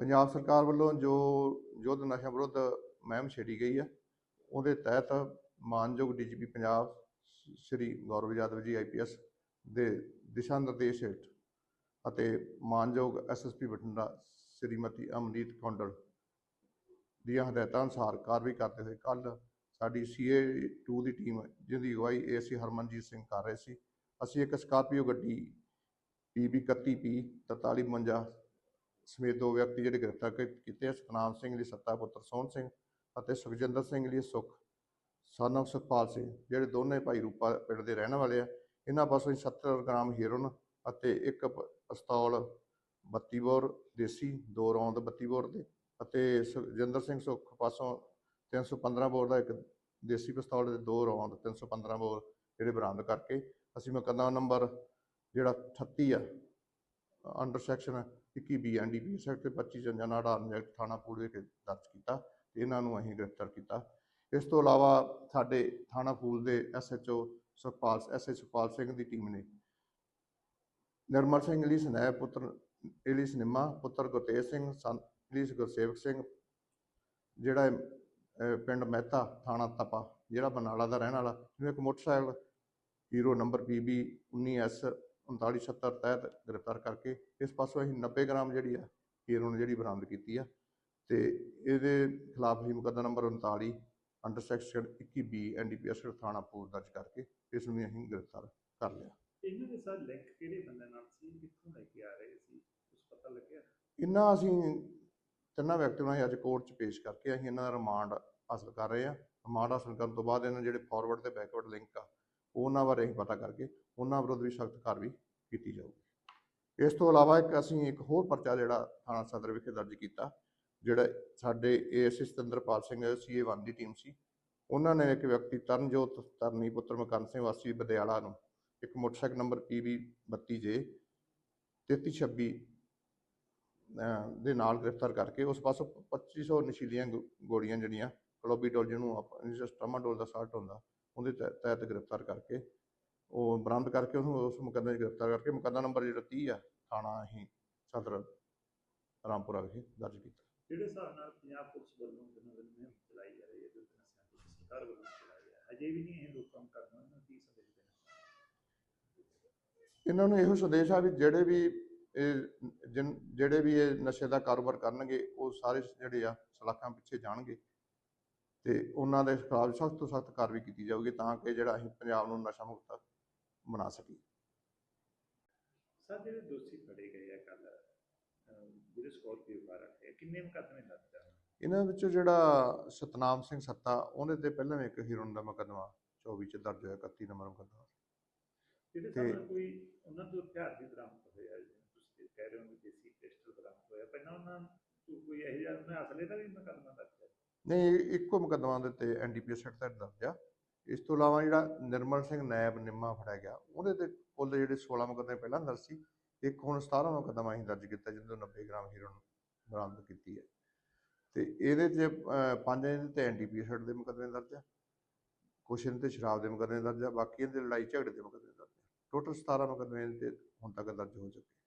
ਪੰਜਾਬ ਸਰਕਾਰ ਵੱਲੋਂ ਜੋ ਯੁੱਧ ਨਸ਼ਾ ਵਿਰੁੱਧ ਮਹਿਮ ਛੇੜੀ ਗਈ ਹੈ, ਉਹਦੇ ਤਹਿਤ ਮਾਨਯੋਗ ਡੀਜੀਪੀ ਪੰਜਾਬ ਸ਼੍ਰੀ ਗੌਰਵ ਯਾਦਵ ਜੀ ਆਈਪੀਐਸ ਦੇ ਦਿਸ਼ਾ ਨਿਰਦੇਸ਼ ਹੇਠ ਅਤੇ ਮਾਨਯੋਗ ਐਸਐਸਪੀ ਬਠਿੰਡਾ ਸ਼੍ਰੀਮਤੀ ਅਮਨੀਤ ਕੌਂਡਲ ਦੀਆਂ ਹਦਾਇਤਾਂ ਅਨੁਸਾਰ ਕਾਰਵਾਈ ਕਰਦੇ ਹੋਏ ਕੱਲ ਸਾਡੀ ਸੀਏ 2 ਦੀ ਟੀਮ ਜਿਹਦੀ ਅਗਵਾਈ ਏਸੀ ਹਰਮਨਜੀਤ ਸਿੰਘ ਕਰ ਰਹੇ ਸੀ। ਅਸੀਂ ਇੱਕ ਸਕਾਰਪੀਓ ਗੱਡੀ ਪੀਬੀ 31P 4352 ਸਮੇਤ ਦੋ ਵਿਅਕਤੀ ਜਿਹੜੇ ਗ੍ਰਿਫਤਾਰ ਕੀ- ਕੀਤੇ ਆ, ਸਤਨਾਮ ਸਿੰਘ ਲਈ ਸੱਤਾ ਪੁੱਤਰ ਸੋਹਣ ਸਿੰਘ ਅਤੇ ਸੁਖਜਿੰਦਰ ਸਿੰਘ ਲਈ ਸੁਖ ਸਨ of ਸੁਖਪਾਲ ਸਿੰਘ, ਜਿਹੜੇ ਦੋਨੇ ਭਾਈ ਰੂਪਾ ਪਿੰਡ ਦੇ ਰਹਿਣ ਵਾਲੇ ਆ। ਇਹਨਾਂ ਪਾਸੋਂ ਅਸੀਂ 70 ਗ੍ਰਾਮ ਹੀਰੋਨ ਅਤੇ ਇੱਕ ਪਿਸਤੌਲ 32 ਬੋਰ ਦੇਸੀ, ਦੋ ਰੌਂਦ 32 ਬੋਰ ਦੇ ਅਤੇ ਸੁਖਜਿੰਦਰ ਸਿੰਘ ਸੁਖ ਪਾਸੋਂ 315 ਬੋਰ ਦਾ ਇੱਕ ਦੇਸੀ ਪਿਸਤੌਲ ਦੇ ਦੋ ਰੌਂਦ 315 ਬੋਰ ਜਿਹੜੇ ਬਰਾਮਦ ਕਰਕੇ ਅਸੀਂ ਮੁਕੱਦਮਾ ਨੰਬਰ ਜਿਹੜਾ 38 ਆ under section 21 B NDPS act ਤੇ 25 ਜੰਜਾਨਾ ਅਡਾਰਨ ਐਕਟ ਥਾਣਾ ਪੂਰੇ ਕੇ ਦਰਜ ਕੀਤਾ ਤੇ ਇਹਨਾਂ ਨੂੰ ਅਸੀਂ ਗ੍ਰਿਫਤਾਰ ਕੀਤਾ। ਇਸ ਤੋਂ ਇਲਾਵਾ ਸਾਡੇ ਥਾਣਾ ਫੂਲ ਦੇ ਐਸਐਚਓ ਸੁਖਪਾਲ ਐਸਐਚ ਸੁਖਪਾਲ ਸਿੰਘ ਦੀ ਟੀਮ ਨੇ ਨਿਰਮਲ ਸਿੰਘ ਲਈ ਸਨੈਪ ਪੁੱਤਰ ਇਲੀ ਨਿੰਮਾ ਪੁੱਤਰ ਗੁਰਤੇਜ ਸਿੰਘ ਸਨ ਇਲੀਸ ਗੁਰਸੇਵਕ ਸਿੰਘ, ਜਿਹੜਾ ਪਿੰਡ ਮਹਿਤਾ ਥਾਣਾ ਤਪਾ, ਜਿਹੜਾ ਬਨਾਲਾ ਦਾ ਰਹਿਣ ਵਾਲਾ, ਜਿਹਨੂੰ ਇੱਕ motorcycle hero number PB 19S 3970 ਤਹਿਤ ਗ੍ਰਿਫਤਾਰ ਕਰਕੇ ਇਸ ਪਾਸੋਂ ਅਸੀਂ 90 ਗ੍ਰਾਮ ਜਿਹੜੀ ਆ ਹੀਰੋਨ ਜਿਹੜੀ ਬਰਾਮਦ ਕੀਤੀ ਆ ਤੇ ਇਹਦੇ ਖਿਲਾਫ ਅਸੀਂ ਮੁਕੱਦਮਾ number 39 under section 21B NDPS ਥਾਣਾ ਪੂਰ ਦਰਜ ਕਰਕੇ ਇਸ ਨੂੰ ਅਸੀਂ ਗ੍ਰਿਫਤਾਰ ਕਰ ਲਿਆ। ਇਹਨਾਂ ਦੇ ਲਿੰਕ ਕਿਹੜੇ ਬੰਦੇ ਨਾਲ ਸੀ? ਕਿੱਥੋਂ ਲੈ ਕੇ ਆ ਰਹੇ ਸੀ? ਪਤਾ ਲੱਗਿਆ? ਇਹਨਾਂ ਅਸੀਂ ਤਿੰਨਾਂ ਵਿਅਕਤੀਆਂ ਨੂੰ ਅੱਜ ਕੋਰਟ 'ਚ ਪੇਸ਼ ਕਰਕੇ ਅਸੀਂ ਇਹਨਾਂ ਦਾ ਰਿਮਾਂਡ ਹਾਸਲ ਕਰ ਰਹੇ ਹਾਂ। ਰਿਮਾਂਡ ਹਾਸਲ ਕਰਨ ਤੋਂ ਬਾਅਦ ਇਹਨਾਂ ਜਿਹੜੇ ਫਾਰਵਰਡ ਤੇ ਬੈਕਵਰਡ ਲਿੰਕ ਆ ਉਹਨਾਂ ਬਾਰੇ ਅਸੀਂ ਪਤਾ ਕਰਕੇ ਉਹਨਾਂ ਵਿਰੁੱਧ ਵੀ ਸਖਤ ਕਾਰਵਾਈ ਕੀਤੀ ਜਾਊਗੀ। ਇਸ ਤੋਂ ਇਲਾਵਾ ਇੱਕ ਅਸੀਂ ਇੱਕ ਹੋਰ ਪਰਚਾ ਜਿਹੜਾ ਥਾਣਾ ਸਦਰ ਵਿਖੇ ਦਰਜ ਕੀਤਾ, ਜਿਹੜਾ ਸਾਡੇ ਏਐਸਏ ਸਤਿੰਦਰਪਾਲ ਸਿੰਘ ਸੀਏ 1 ਦੀ ਟੀਮ ਸੀ। ਉਹਨਾਂ ਨੇ ਇੱਕ ਵਿਅਕਤੀ ਤਰਨਜੋਤ ਤਰਨੀ ਪੁੱਤਰ ਮਕਨ ਸਿੰਘ ਵਾਸੀ ਬਦਿਆਲਾ ਨੂੰ ਇੱਕ ਮੋਟਰਸਾਈਕਲ ਨੰਬਰ PB 32J 3326 ਅਹ, ਦੇ ਨਾਲ ਗ੍ਰਿਫਤਾਰ ਕਰਕੇ ਉਸ ਪਾਸੋਂ 2500 ਨਸ਼ੀਲੀਆਂ ਗੋ- ਗੋਲੀਆਂ ਜਿਹੜੀਆਂ ਕਲੋਬੀਡੋਲ ਜਿਹਨੂੰ ਆਪਾਂ ਸਟਮਾਡੋਲ ਦਾ ਸਾਲਟ ਹੁੰਦਾ ਉਹਦੇ ਤਹਿ- ਤਹਿਤ ਗ੍ਰਿਫਤਾਰ ਕਰਕੇ ਉਹ ਬਰਾਮਦ ਕਰਕੇ ਉਹਨੂੰ ਉਸ ਮੁਕੱਦਮੇ 'ਚ ਗ੍ਰਿਫਤਾਰ ਕਰਕੇ ਮੁਕੱਦਮਾ ਨੰਬਰ ਜਿਹੜਾ 30 ਆ ਥਾਣਾ ਅਸੀਂ ਸਦਰ ਰਾਮਪੁਰਾ ਵਿਖੇ ਦਰਜ ਕੀਤਾ। ਜਿਹੜੇ ਹਿਸਾਬ ਨਾਲ ਪੰਜਾਬ ਪੁਲਿਸ ਵੱਲੋਂ ਦਿਨੋਂ ਦਿਨ ਮੁਹਿੰਮ ਚਲਾਈ ਜਾ ਰਹੀ ਹੈ ਜੋ ਨਸ਼ਿਆਂ ਦੀ ਸਰਕਾਰ ਵੱਲੋਂ ਚਲਾਈ ਹੈ? ਅਜੇ ਵੀ ਨਹੀਂ ਇਹ ਲੋਕਾਂ ਨੂੰ ਕਰਨਾ ਇਹਨਾਂ ਦੀ ਸੰਦੇਸ਼ ਦੇਣਾ ਇਹਨਾਂ ਨੂੰ ਇਹੋ ਸੰਦੇਸ਼ ਆ ਵੀ ਜਿਹੜੇ ਵੀ ਇਹ ਜਿਨ- ਜਿਹੜੇ ਵੀ ਇਹ ਨਸ਼ੇ ਦਾ ਕਾਰੋਬਾਰ ਕਰਨਗੇ ਉਹ ਸਾਰੇ ਜਿਹੜੇ ਆ ਸਲਾਖਾਂ ਪਿੱਛੇ ਜਾਣਗੇ। ਤੇ ਉਹਨਾਂ ਦੇ ਖਿਲਾਫ ਸਖਤ ਤੋਂ ਸਖਤ ਕਾਰਵਾਈ ਕੀਤੀ ਜਾਊਗੀ ਤਾਂ ਕਿ ਜਿਹੜਾ ਅਸੀਂ ਪੰਜਾਬ ਨੂੰ ਨਸ਼ਾ ਮੁਕਤ ਬਣਾ ਸਕੀਏ। ਸਰ ਜਿਹੜੇ ਦੋਸ਼ੀ ਫੜੇ ਗਏ ਆ ਕੱਲ ਜਿਹੜੇ ਸਕੋਰਪੀਓ ਕਾਰ ਰੱਖੇ ਕਿੰਨੇ ਮੁਕੱਦਮੇ ਆ ਇਹਨਾਂ ਵਿੱਚੋਂ ਜਿਹੜਾ ਸਤਨਾਮ ਸਿੰਘ ਸੱਤਾ ਉਹਦੇ ਤੇ ਪਹਿਲਾਂ ਵੀ ਇੱਕ ਹੀਰੋਨ ਦਾ ਮੁਕੱਦਮਾ 24 ਚ ਦਰਜ ਹੋਇਆ 31 ਨੰਬਰ ਮੁਕੱਦਮਾ। ਜਿਹੜੇ ਸਾਹਮਣੇ ਕੋਈ ਉਹਨਾਂ ਤੋਂ ਹਥਿਆਰ ਵੀ ਬਰਾਮਦ ਹੋਇਆ ਤੁਸੀਂ ਕਹਿ ਰਹੇ ਹੋ ਕਿ ਦੇਸੀ ਪਿਸਟਲ ਬਰਾਮਦ ਹੋਇਆ ਪਹਿਲਾਂ ਉਹਨਾਂ ਕੋਈ ਇਹੋ ਜਿਹਾ ਉਹਨਾਂ ਅਸਲੇ ਦਾ ਵੀ ਮੁਕੱਦਮਾ ਦਰਜ ਹੈ ਨਹੀਂ, ਇੱਕੋ ਮੁਕੱਦਮਾ ਦੇ ਤੇ ਐਨਡੀਪੀਐਸ ਐਕਟ ਤਹਿਤ ਦਰਜ ਆ। ਇਸ ਤੋਂ ਇਲਾਵਾ ਜਿਹੜਾ ਨਿਰਮਲ ਸਿੰਘ ਨਾਇਬ ਨਿੰਮਾ ਫੜਿਆ ਗਿਆ, ਉਹਦੇ ਤੇ ਕੁੱਲ ਜਿਹੜੇ 16 ਮੁਕੱਦਮੇ ਪਹਿਲਾਂ ਦਰਜ ਸੀ, ਇੱਕ ਹੁਣ 17 ਮੁਕੱਦਮਾ ਅਸੀਂ ਦਰਜ ਕੀਤਾ ਜਿਹਦੇ ਤੋਂ 90 ਗ੍ਰਾਮ ਹੀਰੋਨ ਬਰਾਮਦ ਕੀਤੀ ਹੈ। ਤੇ ਇਹਦੇ 'ਚ ਪੰਜ ਇਹਦੇ ਤੇ ਐਨਡੀਪੀਐਸ ਐਕਟ ਦੇ ਮੁਕੱਦਮੇ ਦਰਜ ਆ, ਕੁਛ ਇਹਦੇ ਤੇ ਸ਼ਰਾਬ ਦੇ ਮੁਕੱਦਮੇ ਦਰਜ ਆ, ਬਾਕੀ ਇਹਦੇ ਲੜਾਈ ਝਗੜੇ ਦੇ ਮੁਕੱਦਮੇ ਦਰਜ ਆ। ਟੋਟਲ 17 ਮੁਕੱਦਮੇ ਇਹਦੇ ਤੇ ਹੁਣ ਤੱਕ ਦਰਜ ਹੋ ਚੁੱਕੇ